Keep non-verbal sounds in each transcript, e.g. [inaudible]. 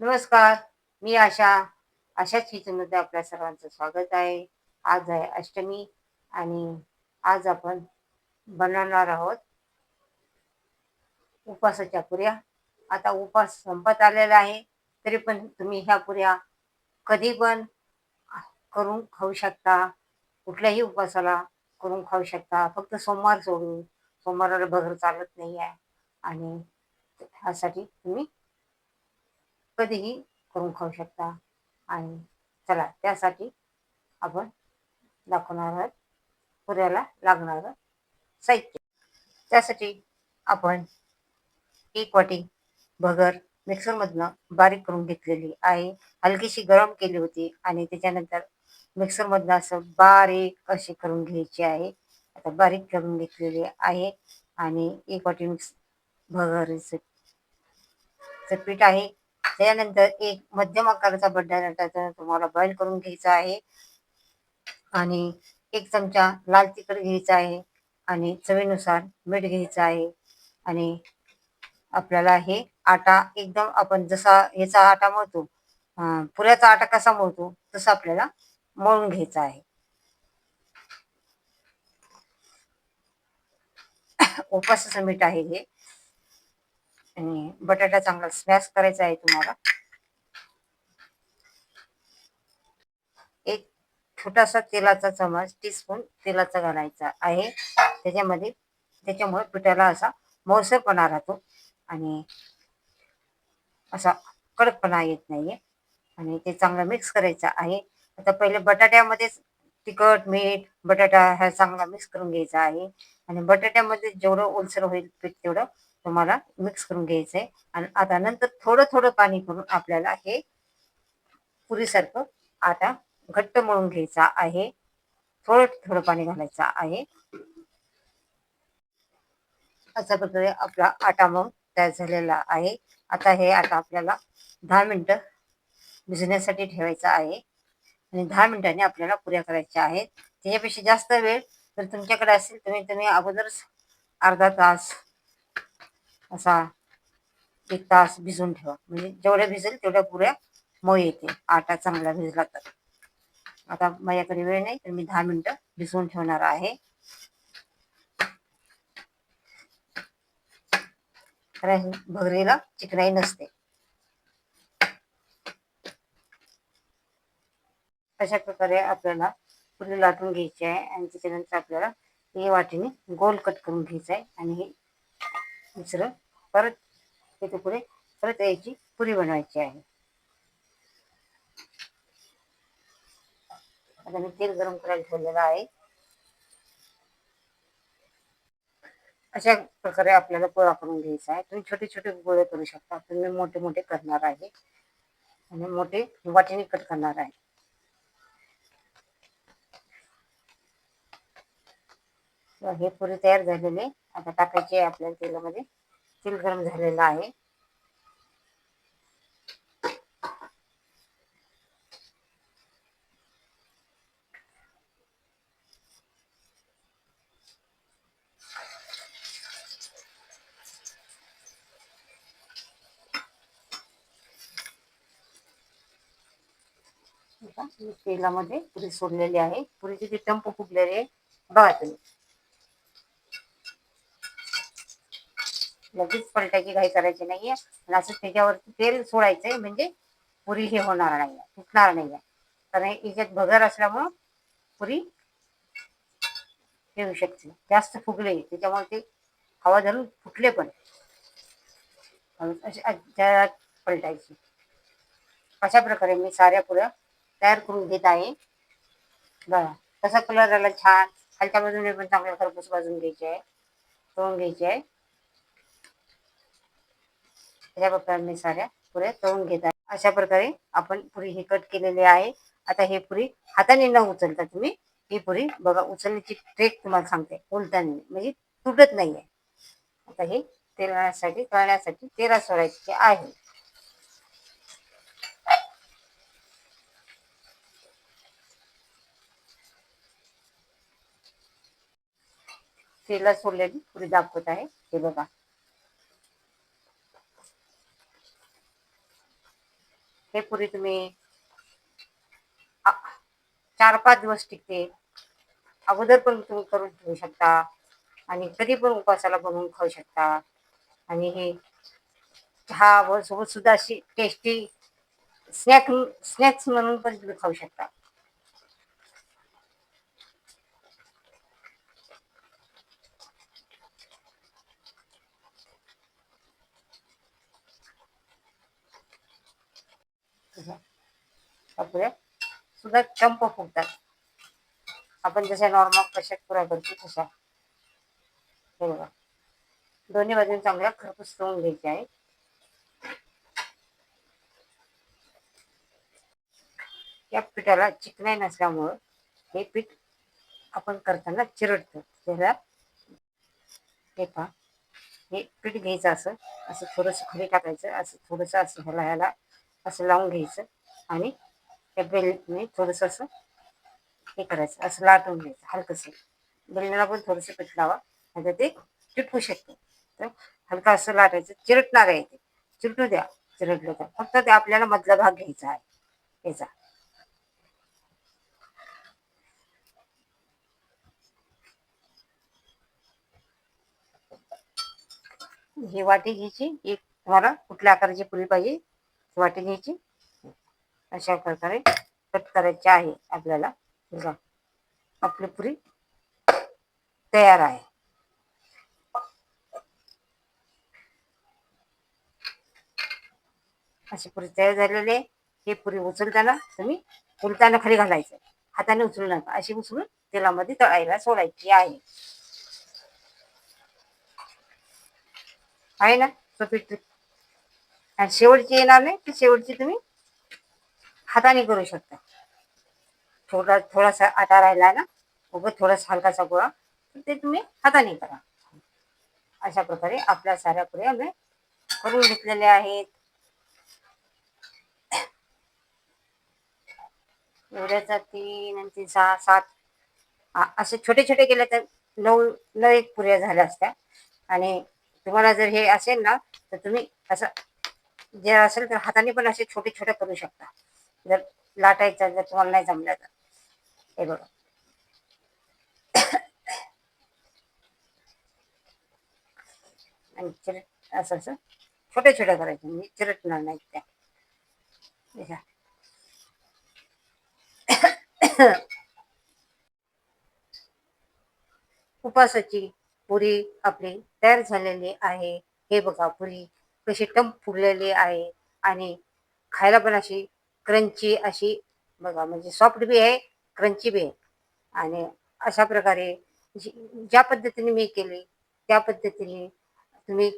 नमस्कार मी आशा. आशाच किचनमध्ये आपल्या सर्वांचं स्वागत आहे. आज आहे अष्टमी आणि आज आपण बनवणार आहोत उपासाच्या पुऱ्या. आता उपास संपत आलेला आहे तरी पण तुम्ही ह्या पुऱ्या कधी पण करून खाऊ शकता. कुठल्याही उपासाला करून खाऊ शकता. फक्त सोमवार सोडून. सोमवाराला बगर चालत नाही आहे आणि ह्यासाठी तुम्ही कधीही करून खाऊ शकता. आणि चला त्यासाठी आपण दाखवणार आहोत पुऱ्याला लागणारं साहित्य. त्यासाठी आपण एक वाटी भगर मिक्सरमधनं बारीक करून घेतलेली आहे. हलकीशी गरम केली होती आणि त्याच्यानंतर मिक्सरमधनं असं बारीक अशी करून घ्यायची आहे. आता बारीक करून घेतलेली आहे आणि एक वाटी मिक्स भगरीचं पीठ आहे. त्यानंतर एक मध्यम आकाराचा बड्डा बटाटा तुम्हाला बॉईल करून घ्यायचा आहे. आणि एक चमचा लाल तिखट घ्यायचा आहे आणि चवीनुसार मीठ घ्यायचं आहे. आणि आपल्याला हे आटा एकदम आपण जसा ह्याचा आटा मळतो पुऱ्याचा आटा कसा मळतो तसा आपल्याला मळून घ्यायचा आहे. [coughs] उपासाचं मीठ आहे हे. आणि बटाटा चांगला स्मॅश करायचा आहे तुम्हाला. एक छोटासा तेलाचा चमच टीस्पून तेलाचा घालायचा आहे. त्याच्यामध्ये त्याच्यामुळे पिठाला असा मौसरपणा राहतो आणि असा कडकपणा येत नाहीये. आणि ते चांगलं मिक्स करायचं आहे. आता पहिले बटाट्यामध्येच तिखट मीठ बटाटा हा चांगला मिक्स करून घ्यायचा आहे. आणि बटाट्यामध्ये जेवढं ओलसर होईल पीठ तेवढं तुम्हाला मिक्स करून घ्यायचं आहे आणि आता नंतर थोडं थोडं पाणी करून आपल्याला हे पुरीसारखं आटा घट्ट मळून घ्यायचा आहे. थोडं थोडं पाणी घालायचं आहे. अशा प्रकारे आपला आटा मग तयार झालेला आहे. आता हे आटा आपल्याला दहा मिनटं भिजण्यासाठी ठेवायचं आहे. आणि दहा मिनिटांनी आपल्याला पुऱ्या करायच्या आहेत. त्याच्यापेक्षा जास्त वेळ जर तुमच्याकडे असेल तुम्ही तुम्ही अगोदरच अर्धा तास असा एक तास भिजवून ठेवा. म्हणजे जेवढ्या भिजेल तेवढ्या पुऱ्या मऊ येते आटा चांगला भिजला तर. आता माझ्याकडे वेळ नाही तर मी दहा मिनिटं भिजवून ठेवणार आहे. भगरीला चिकनाई नसते. अशा प्रकारे आपल्याला पुरी लाटून घ्यायची आहे आणि त्याच्यानंतर आपल्याला हे वाटीने गोल कट करून घ्यायचं आहे आणि हे दुसरं परत ते पुढे परत यायची पुरी बनवायची आहे. आता मी तेल गरम करायला ठेवलेलं आहे. अशा प्रकारे आपल्याला गोळा करून घ्यायचा आहे. तुम्ही छोटे छोटे गोळे करू शकता. तुम्ही मोठे मोठे करणार आहे. आणि मोठे वाटीने कट करणार आहे. हे पुरी तयार झालेले. आता टाकायचे आपल्या तेलामध्ये. तेल गरम झालेलं आहे. तेलामध्ये पुरी सोडलेली आहे. पुरीचे जे टंप फुगलेले आहे बघा तुम्ही. लगेच पलटायची घाई करायची नाहीये. आणि असं त्याच्यावरती तेल सोडायचंय म्हणजे पुरी हे होणार नाही फुटणार नाहीये. कारण याच्यात भगर असल्यामुळं पुरी येऊ शकते. जास्त फुगले त्याच्यामुळे ते हवा धरून फुटले पण. अशा पलटायची. अशा प्रकारे मी साऱ्या पुऱ्या तयार करून घेत आहे. बघा कसा कलर आला छान. खालच्या बाजूने पण चांगल्या खरपूस भाजून घ्यायची आहे. तोडून घ्यायची आहे. या प्रकारे मी साऱ्या पुऱ्या तळून घेत आहे. अशा प्रकारे आपण पुरी हे कट केलेली आहे. आता हे पुरी हाताने न उचलता तुम्ही ही पुरी बघा उचलण्याची ट्रेक तुम्हाला सांगते. उलटाने म्हणजे तुटत नाहीये. आता हे तेलासाठी तळण्यासाठी तेरा सोडायचे आहे. तेला सोडलेली पुरी दाखवत आहे. हे बघा. हे पुरी तुम्ही चार पाच दिवस टिकते. अगोदर पण तुम्ही करून ठेवू शकता. आणि कधी पण उपवासाला बनवून खाऊ शकता. आणि हे चहा व सोबत सुद्धा अशी टेस्टी स्नॅक स्नॅक्स म्हणून पण तुम्ही खाऊ शकता. आपल्या सुद्धा चंप फुगतात. आपण जशा नॉर्मल कशा पुऱ्या करतो तशा. हे बघा. दोन्ही बाजून चांगल्या खरपूस तळून घ्यायचे आहे. या पिठाला चिकनाई नसल्यामुळं हे पीठ आपण करताना चिरडतो. त्याला हे पहा हे पीठ घ्यायचं असं असं थोडंसं खरी टाकायचं असं थोडंसं असं ह्याला ह्याला असं लावून घ्यायचं आणि त्या बेलने थोडंसं असं हे करायचं असं लाटून घ्यायचं हलकंसं. बेलण्याला पण थोडंसं पीठ लावा नाही ते चिटकू शकतं. तर हलका असं लाटायचं चिरटणार आहे ते. चिरटू द्या चिरटलं तर. फक्त ते आपल्याला मधला भाग घ्यायचा आहे. याचा ही वाटी घ्यायची एक तुम्हाला कुठल्या आकाराची पुरी पाहिजे वाटी घ्यायची अशा प्रकारे कट करायची आहे आपल्याला. बघा आपली पुरी तयार आहे. अशी पुरी तयार झालेली आहे. हे पुरी उचलताना तुम्ही उलताना खाली घालायचं. हाताने उचलू नका. अशी उचलून तेलामध्ये तळायला सोडायची आहे. आहे ना? सोपी ट्रिक आणि शेवटची येणार नाही ती शेवटची तुम्ही हाताने करू शकता. थोडा थोडासा आटा राहिला ना उभं थोडासा हलकासा गोळा ते तुम्ही हाताने करा. अशा प्रकारे आपल्या साऱ्या पुऱ्या आम्ही करून घेतलेल्या आहेत. एवढ्याचा तीन आणि तीन सहा सात असे छोटे छोटे केले तर नऊ नऊ एक पुऱ्या झाल्या असत्या. आणि तुम्हाला जर हे असेल ना तर तुम्ही असं जे असेल तर हाताने पण असे छोटे छोटे करू शकता. जर लाटायचं जर तुम्हाला नाही जमलं तर. हे बघा. आणि चिरट असं असं. छोटे छोटे करायचे. म्हणजे चिरटणार नाही त्या. उपासाची पुरी आपली तयार झालेली आहे. हे बघा पुरी. कशी टंप फुगलेली आहे. आणि खायला पण अशी क्रंची अशी बघा म्हणजे सॉफ्ट बी आहे क्रंची बी आहे. आणि अशा प्रकारे जी ज्या पद्धतीने मी केली त्या पद्धतीने तुम्ही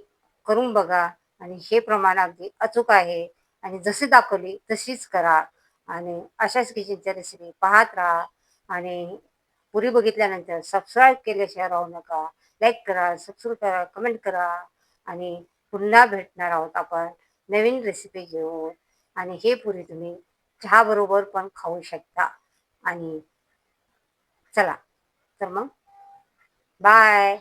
करून बघा. आणि हे प्रमाण अगदी अचूक आहे. आणि जशी दाखवली तशीच करा. आणि अशाच किचनच्या रेसिपी पाहत राहा. आणि पुरी बघितल्यानंतर सबस्क्राईब केल्याशिवाय राहू नका. लाईक करा सबस्क्राईब करा कमेंट करा. आणि पुन्हा भेटणार आहोत आपण नवीन रेसिपी घेऊन. आणि हे पुरी तुम्ही चहाबरोबर पण खाऊ शकता. आणि चला तर मग बाय